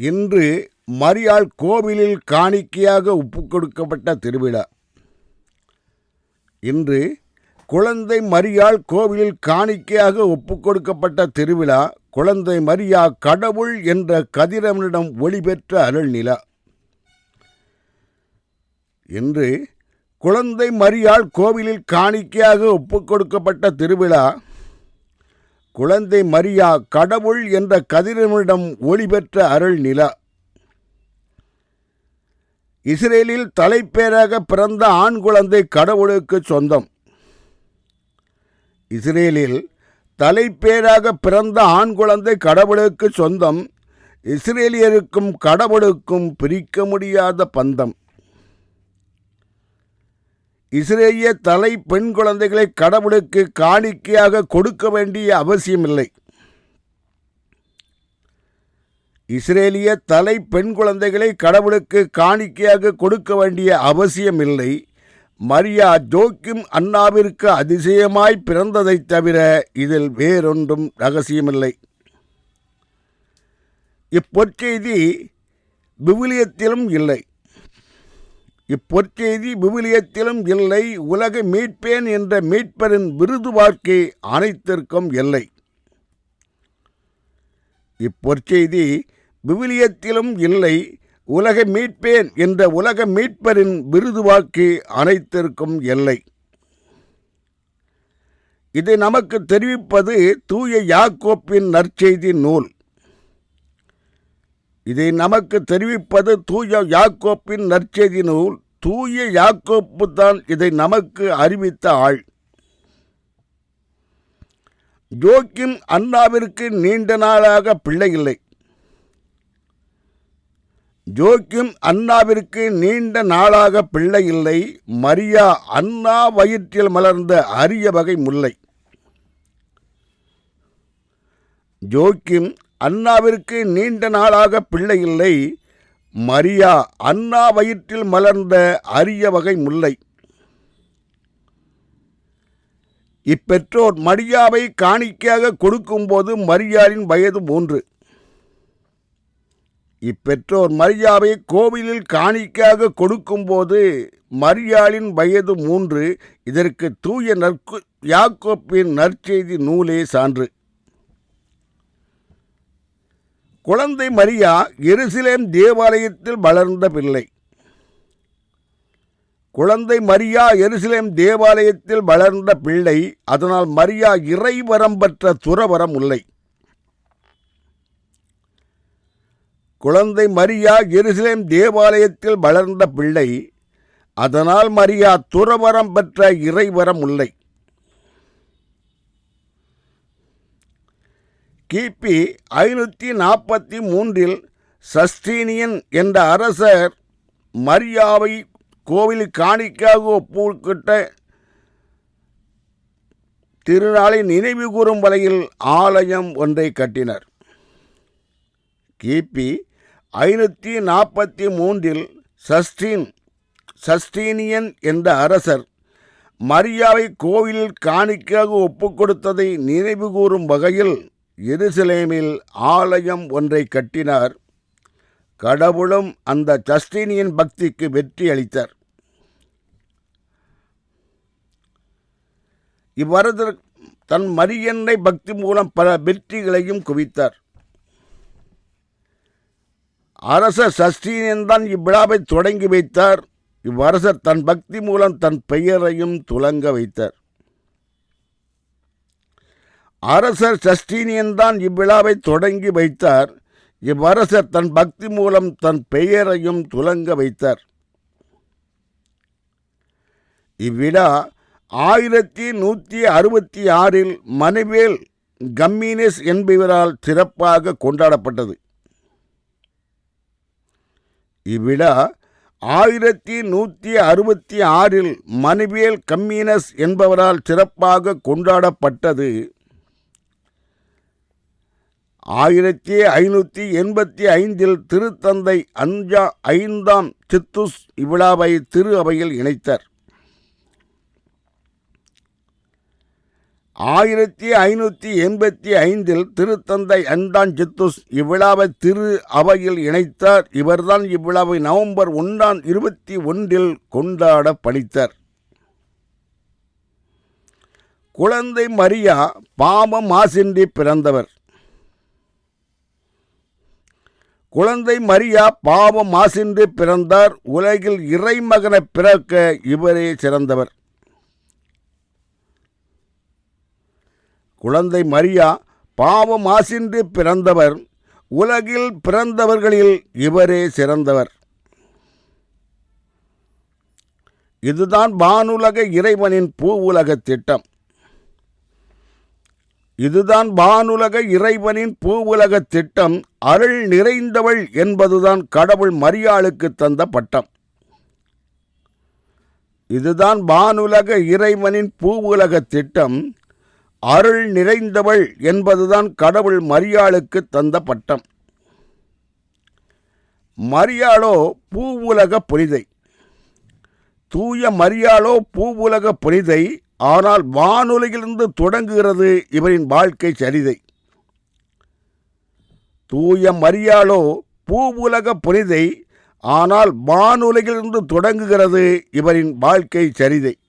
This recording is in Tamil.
இன்று மரியாள் கோவிலில் காணிக்கையாக ஒப்பு கொடுக்கப்பட்ட திருவிழா. இன்று குழந்தை மரியாள் கோவிலில் காணிக்கையாக ஒப்பு கொடுக்கப்பட்ட திருவிழா குழந்தை மரியா கடவுள் என்ற கதிரவனிடம் ஒளிபெற்ற அருள் நிலா இன்று குழந்தை மரியாள் கோவிலில் காணிக்கையாக ஒப்புக் கொடுக்கப்பட்ட திருவிழா குழந்தை மரியா கடவுள் என்ற கதிரவனிடம் ஒளிபெற்ற அருள் நிலா. இஸ்ரேலில் தலைப்பேராக பிறந்த ஆண் குழந்தை கடவுளுக்கு சொந்தம். இஸ்ரேலில் தலைப்பேராக பிறந்த ஆண் குழந்தை கடவுளுக்கு சொந்தம். இஸ்ரேலியருக்கும் கடவுளுக்கும் பிரிக்க முடியாத பந்தம். இஸ்ரேலிய தலை பெண் குழந்தைகளை கடவுளுக்கு காணிக்கையாக கொடுக்க வேண்டிய அவசியமில்லை. இஸ்ரேலிய தலை பெண் குழந்தைகளை கடவுளுக்கு காணிக்கையாக கொடுக்க வேண்டிய அவசியமில்லை. மரியா ஜோக்கிம் அண்ணாவிற்கு அதிசயமாய் பிறந்ததைத் தவிர இதில் வேறொன்றும் ரகசியமில்லை. இப்பொற்செய்தி விவிலியத்திலும் இல்லை. இப்பொற்செய்தி விவிலியத்திலும் இல்லை உலக மீட்பேன் என்ற மீட்பரின் விருது வாழ்க்கை அனைத்திற்கும் இல்லை. இப்பொற்செய்தி விவிலியத்திலும் இல்லை உலக மீட்பேன் என்ற உலக மீட்பரின் விருது வாக்கு அனைத்திற்கும் எல்லை இதை நமக்கு தெரிவிப்பது தூய யாக்கோப்பின் நற்செய்தி நூல். இதை நமக்கு தெரிவிப்பது தூய யாக்கோப்பின் நற்செய்தி நூல். தூய யாக்கோப்பு தான் இதை நமக்கு அறிவித்த ஆள். ஜோக்கிம் அண்ணாவிற்கு நீண்ட நாளாக பிள்ளை இல்லை. ஜோக்கிம் அண்ணாவிற்கு நீண்ட நாளாக பிள்ளை இல்லை. மரியா அண்ணா வயிற்றில் மலர்ந்த அரிய வகை முல்லை. ஜோக்கிம் அண்ணாவிற்கு நீண்ட நாளாக பிள்ளை இல்லை மரியா அண்ணா வயிற்றில் மலர்ந்த அரிய வகை முல்லை. இப்பெற்றோர் மரியாவை காணிக்கையாக கொடுக்கும்போது மரியாளின் வயது மூன்று. இப்பெற்றோர் மரியாவை கோவிலில் காணிக்கையாக கொடுக்கும்போது மரியாளின் வயது மூன்று. இதற்கு தூய நற்கு யாக்கோப்பின் நற்செய்தி நூலே சான்று. குழந்தை மரியா எருசலேம் தேவாலயத்தில் வளர்ந்த பிள்ளை. குழந்தை மரியா எருசலேம் தேவாலயத்தில் வளர்ந்த பிள்ளை அதனால் மரியா இறைவரம் பெற்ற துறவரம் இல்லை. குழந்தை மரியா எருசலேம் தேவாலயத்தில் வளர்ந்த பிள்ளை அதனால் மரியா துறவரம் பெற்ற இறைவரம் இல்லை. கிபி ஐநூற்றி நாற்பத்தி மூன்றில் சஸ்டீனியன் என்ற அரசர் மரியாவை கோவில் காணிக்காக ஒப்புக்கிட்ட திருநாளை நினைவு கூறும் வகையில் ஆலயம் ஒன்றை கட்டினர். கிபி ஐநூற்றி நாற்பத்தி மூன்றில் சஸ்டீன் சஸ்டீனியன் என்ற அரசர் மரியாவை கோவிலில் காணிக்காக ஒப்புக் கொடுத்ததை நினைவு கூறும் வகையில் எருசலேமில் ஆலயம் ஒன்றை கட்டினார். கடவுளும் அந்த ஜஸ்டினியன் பக்திக்கு வெற்றி அளித்தார். இவ்வரசர் தன் மரியன்னை பக்தி மூலம் பல வெற்றிகளையும் குவித்தார். அரசர் சஸ்டீனியன் தான் இவ்விழாவை தொடங்கி வைத்தார். இவ்வரசர் தன் பக்தி மூலம் தன் பெயரையும் துலங்க வைத்தார். அரசர் சஸ்டீனியன் தான் இவ்விழாவை தொடங்கி வைத்தார். இவ்வரசர் தன் பக்தி மூலம் தன் பெயரையும் துலங்க வைத்தார். இவ்விழா ஆயிரத்தி நூற்றி அறுபத்தி ஆறில் மணிவேல் கம்மினிஸ் என்பவரால் சிறப்பாக கொண்டாடப்பட்டது. இவ்விழா ஆயிரத்தி நூற்றி அறுபத்தி ஆறில் மணிவேல் கம்யூனஸ் என்பவரால் சிறப்பாக கொண்டாடப்பட்டது. ஆயிரத்தி ஐநூற்றி எண்பத்தி ஐந்தில் திருத்தந்தை அஞ்சா ஐந்தாம் சித்துஸ் இவ்விழாவை திரு அவையில் இணைத்தார். ஆயிரத்தி ஐநூற்றி எண்பத்தி ஐந்தில் திருத்தந்தை அன்டான் சித்துஸ் இவ்விழாவை திரு அவையில் இணைத்தார். இவர்தான் இவ்விழாவை நவம்பர் ஒன்றாம் இருபத்தி ஒன்றில் கொண்டாட படித்தார் குழந்தை மரியா பாம மாசின்றி பிறந்தவர். குழந்தை மரியா பாவம் மாசின்றி பிறந்தார். உலகில் இறைமகனை பிறக்க இவரே சிறந்தவர். குழந்தை மரியா பாவம் மாசின்றி பிறந்தவர். உலகில் பிறந்தவர்களில் இவரே சிறந்தவர். இதுதான் வானுலக இறைவனின் பூ உலக திட்டம். இதுதான் வானுலக இறைவனின் பூவுலக திட்டம் அருள் நிறைந்தவள் என்பதுதான் கடவுள் மரியாளுக்கு தந்த பட்டம். இதுதான் வானுலக இறைவனின் பூவுலக திட்டம் அருள் நிறைந்தவள் என்பதுதான் கடவுள் மரியாளுக்கு தந்த பட்டம். மரியாளோ பூவுலக புனிதை. தூய மரியாளோ பூவுலக புனிதை ஆனால் வானொலியிலிருந்து தொடங்குகிறது இவரின் வாழ்க்கை சரிதை. தூய மரியாளோ பூவுலக புனிதை ஆனால் வானொலியிலிருந்து தொடங்குகிறது இவரின் வாழ்க்கை சரிதை.